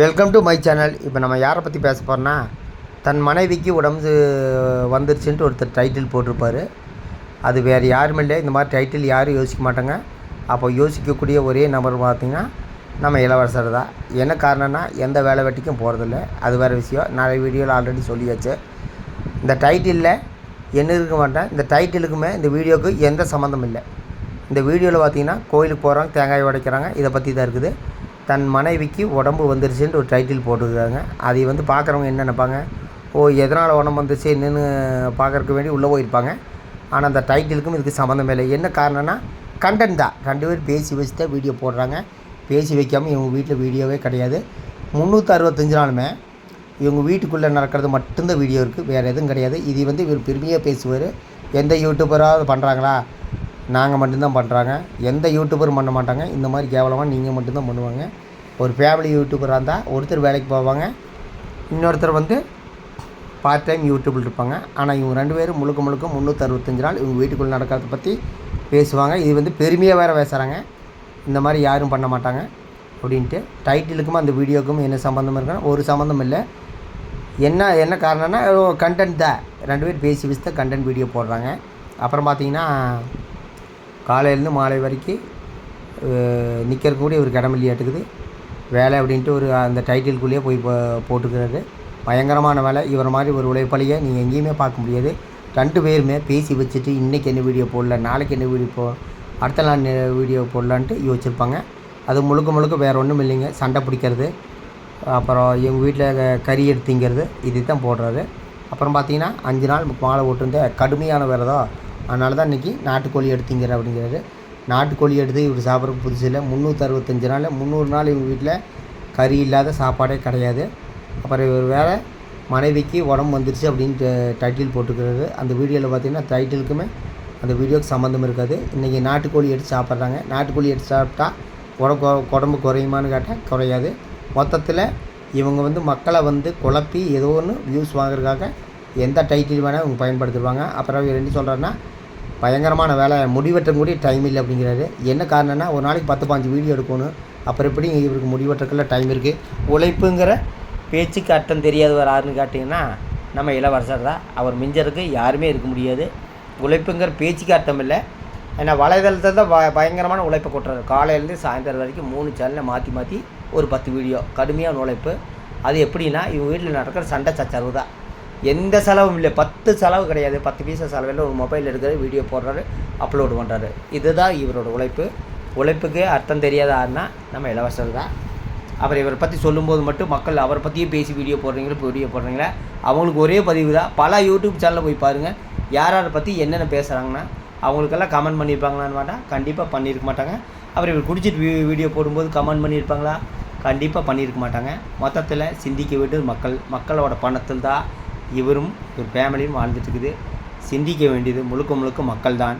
Welcome to my channel இப்போ நம்ம யாரை பற்றி பேச போகிறோன்னா தன் மனைவிக்கு உடம்பு வந்துருச்சுன்ட்டு ஒருத்தர் டைட்டில் போட்டிருப்பாரு. அது வேறு யாரும் இல்லை. இந்த மாதிரி டைட்டில் யாரும் யோசிக்க மாட்டாங்க. அப்போ யோசிக்கக்கூடிய ஒரே நபர் பார்த்திங்கன்னா நம்ம இளவரசர் தான். என்ன காரணம்னா எந்த வேலை வெட்டிக்கும் போகிறதில்ல அது வேறு விஷயம். நிறைய வீடியோவில் ஆல்ரெடி சொல்லியாச்சு. இந்த டைட்டிலில் என்ன இருக்க மாட்டேன் இந்த டைட்டிலுக்குமே இந்த வீடியோவுக்கு எந்த சம்மந்தம் இல்லை. இந்த வீடியோவில் பார்த்திங்கன்னா கோயிலுக்கு போகிறாங்க தேங்காய் உடைக்கிறாங்க. இதை பற்றி தான் இருக்குது. தன் மனைவிக்கு உடம்பு வந்துருச்சுன்ட்டு ஒரு டைட்டில் போட்டுருக்காங்க. அதை வந்து பார்க்குறவங்க என்ன நினைப்பாங்க? ஓ எதனால் உடம்பு வந்துச்சு என்னென்னு பார்க்கறதுக்கு வேண்டி உள்ளே போயிருப்பாங்க. ஆனால் அந்த டைட்டிலுக்கும் இதுக்கு சம்மந்தம் இல்லை. என்ன காரணம்னா கண்டென்ட் தான். ரெண்டு பேர் பேசி வச்சு தான் வீடியோ போடுறாங்க. பேசி வைக்காமல் இவங்க வீட்டில் வீடியோவே கிடையாது. முந்நூற்றி அறுபத்தஞ்சு நாளுமே இவங்க வீட்டுக்குள்ளே நடக்கிறது மட்டும்தான் வீடியோ இருக்குது வேறு எதுவும் கிடையாது. இது வந்து இவர் பெருமையாக பேசுவார். எந்த யூடியூபராவது பண்ணுறாங்களா நாங்கள் மட்டும்தான் பண்ணுறாங்க எந்த யூடியூபரும் பண்ண மாட்டாங்க. இந்த மாதிரி கேவலமாக நீங்கள் மட்டும்தான் பண்ணுவாங்க. ஒரு ஃபேமிலி யூடியூபராக இருந்தால் ஒருத்தர் வேலைக்கு போவாங்க. இன்னொருத்தர் வந்து பார்ட் டைம் யூடியூபில் இருப்பாங்க. ஆனால் இவங்க ரெண்டு பேரும் முழுக்க முழுக்க முந்நூற்றி அறுபத்தஞ்சு நாள் இவங்க வீட்டுக்குள்ளே நடக்கிறத பற்றி பேசுவாங்க. இது வந்து பெருமையாக வேறு பேசுகிறாங்க இந்த மாதிரி யாரும் பண்ண மாட்டாங்க. அப்படின்ட்டு டைட்டிலுக்கும் அந்த வீடியோக்கும் என்ன சம்மந்தம் இருக்குன்னா ஒரு சம்மந்தம் இல்லை. என்ன என்ன காரணம்னா கண்டென்ட் தான். ரெண்டு பேர் பேசி பேசி தான் கண்டென்ட் வீடியோ போடுறாங்க. அப்புறம் பார்த்தீங்கன்னா காலையிலேருந்து மாலை வரைக்கும் நிற்கிறக்கு கூட இவருக்கு இடம் இல்லையாட்டுக்குது வேலை அப்படின்ட்டு ஒரு அந்த டைட்டிலுக்குள்ளேயே போய் போ போட்டுக்கிறாரு. பயங்கரமான வேலை. இவர் மாதிரி ஒரு உழைப்பாளியை நீங்கள் எங்கேயுமே பார்க்க முடியாது. ரெண்டு பேருமே பேசி வச்சுட்டு இன்றைக்கி என்ன வீடியோ போடல நாளைக்கு என்ன வீடியோ போ அடுத்த நாள் வீடியோ போடலான்ட்டு யோசிச்சிருப்பாங்க. அது முழுக்க முழுக்க வேறு ஒன்றும் இல்லைங்க. சண்டை பிடிக்கிறது. அப்புறம் எங்கள் வீட்டில் கறி எடுத்துங்கிறது. இது தான் போடுறாரு. அப்புறம் பார்த்தீங்கன்னா அஞ்சு நாள் மாலை ஓட்டுருந்த கடுமையான விரதம் அதனால தான் இன்றைக்கி நாட்டுக்கோழி எடுத்திங்கிற அப்படிங்கிறாரு. நாட்டுக்கோழி எடுத்து இவர் சாப்பிட்றதுக்கு புதுசு இல்லை. முந்நூற்றி அறுபத்தஞ்சு நாள் முந்நூறு நாள் இவங்க வீட்டில் கறி இல்லாத சாப்பாடே கிடையாது. அப்புறம் இவர் வேறு மனைவிக்கு உடம்பு வந்துருச்சு அப்படின்ட்டு டைட்டில் போட்டுக்கிறாரு அந்த வீடியோவில் பார்த்தீங்கன்னா டைட்டிலுக்குமே அந்த வீடியோவுக்கு சம்மந்தம் இருக்காது. இன்றைக்கி நாட்டுக்கோழி எடுத்து சாப்பிட்றாங்க. நாட்டுக்கோழி எடுத்து சாப்பிட்டா உடம்பு உடம்பு குறையுமான்னு கேட்டால் குறையாது. மொத்தத்தில் இவங்க வந்து மக்களை வந்து குழப்பி ஏதோ ஒன்று வியூஸ் வாங்குறதுக்காக எந்த டைட்டில் வேணால் இவங்க பயன்படுத்திடுவாங்க. அப்புறம் இவர் என்ன சொல்கிறாருன்னா பயங்கரமான வேலை முடிவெட்ட கூட டைம் இல்லை அப்படிங்கிறாரு. என்ன காரணம்னா ஒரு நாளைக்கு பத்து பாஞ்சு வீடியோ எடுக்கணும். அப்புறம் எப்படி இவருக்கு முடிவெட்டுறதுக்குள்ள டைம் இருக்குது உழைப்புங்கிற பேச்சுக்கு அர்த்தம் தெரியாதவர் யாருன்னு கேட்டிங்கன்னா நம்ம இளவரசர் தான். அவர் மிஞ்சருக்கு யாருமே இருக்க முடியாது. உழைப்புங்கிற பேச்சுக்கு அர்த்தம் இல்லை. ஏன்னா வலைதளத்தில் தான் ப பயங்கரமான உழைப்பை கொட்டுறாரு. காலையிலேருந்து சாயந்தரம் வரைக்கும் மூணு சேனலை மாற்றி மாற்றி ஒரு பத்து வீடியோ கடுமையான உழைப்பு. அது எப்படின்னா இவங்க வீட்டில் நடக்கிற சண்டை சச்சரவு தான். எந்த செலவும் இல்லை. பத்து செலவு கிடையாது. பத்து பைசா செலவில் ஒரு மொபைல் எடுக்கிறது வீடியோ போடுறாரு அப்லோடு பண்ணுறாரு இதுதான் இவரோட உழைப்பு. உழைப்புக்கு அர்த்தம் தெரியாத ஆறுனா நம்ம இளவரசர் தான். அவர் இவரை பற்றி சொல்லும்போது மட்டும் மக்கள் அவரை பற்றியே பேசி வீடியோ போடுறீங்களா இப்போ வீடியோ போடுறீங்களா? அவங்களுக்கு ஒரே பதிவு தான். பல யூடியூப் சேனலில் போய் பாருங்கள் யார் யாரை பற்றி என்னென்ன பேசுகிறாங்கன்னா அவங்களுக்கெல்லாம் கமெண்ட் பண்ணியிருப்பாங்களான்னு மாட்டா கண்டிப்பாக பண்ணியிருக்க மாட்டாங்க. அவர் இவர் குடிச்சிட்டு வீ வீடியோ போடும்போது கமெண்ட் பண்ணியிருப்பாங்களா? கண்டிப்பாக பண்ணியிருக்க மாட்டாங்க. மொத்தத்தில் சிந்திக்க வேண்டியது மக்கள். மக்களோட பணத்தில் தான் இவரும் ஒரு ஃபேமிலியும் வாழ்ந்துட்டுருக்குது சிந்திக்க வேண்டியது முழுக்க முழுக்க மக்கள் தான்